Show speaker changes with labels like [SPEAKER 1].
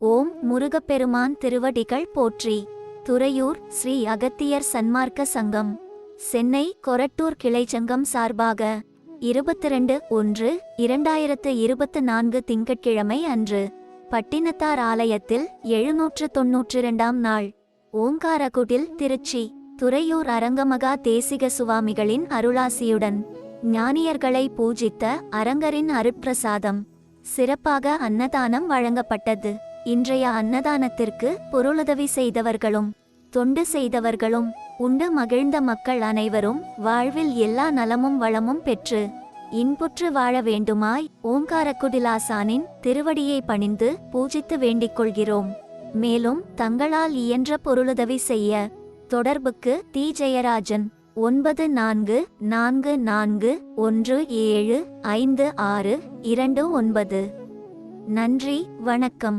[SPEAKER 1] ஓம் முருகப்பெருமான் திருவடிகள் போற்றி. துறையூர் ஸ்ரீ அகத்தியர் சன்மார்க்க சங்கம். சென்னை கொரட்டூர் கிளைச்சங்கம் சார்பாக இருபத்திரண்டு ஒன்று இரண்டாயிரத்து இருபத்து நான்கு திங்கட்கிழமை அன்று பட்டினத்தார் ஆலயத்தில் எழுநூற்று தொன்னூற்றி இரண்டாம் நாள். ஓங்காரகுடில் திருச்சி துறையூர் அரங்கமகா தேசிக சுவாமிகளின் அருளாசியுடன் ஞானியர்களை பூஜித்த அரங்கரின் அருட்பிரசாதம். சிறப்பாக அன்னதானம் வழங்கப்பட்டது. இன்றைய அன்னதானத்திற்கு பொருளுதவி செய்தவர்களும் தொண்டு செய்தவர்களும் உண்டு மகிழ்ந்த மக்கள் அனைவரும் வாழ்வில் எல்லா நலமும் வளமும் பெற்று இன்புற்று வாழ வேண்டுமாய் ஓங்காரக்குடிலாசானின் திருவடியை பணிந்து பூஜித்து வேண்டிக் கொள்கிறோம். மேலும் தங்களால் இயன்ற பொருளுதவி செய்ய தொடர்புக்கு தி ஜெயராஜன் ஒன்பது நான்கு நான்கு நான்கு ஒன்று ஏழு ஐந்து ஆறு இரண்டு ஒன்பது. நன்றி வணக்கம்.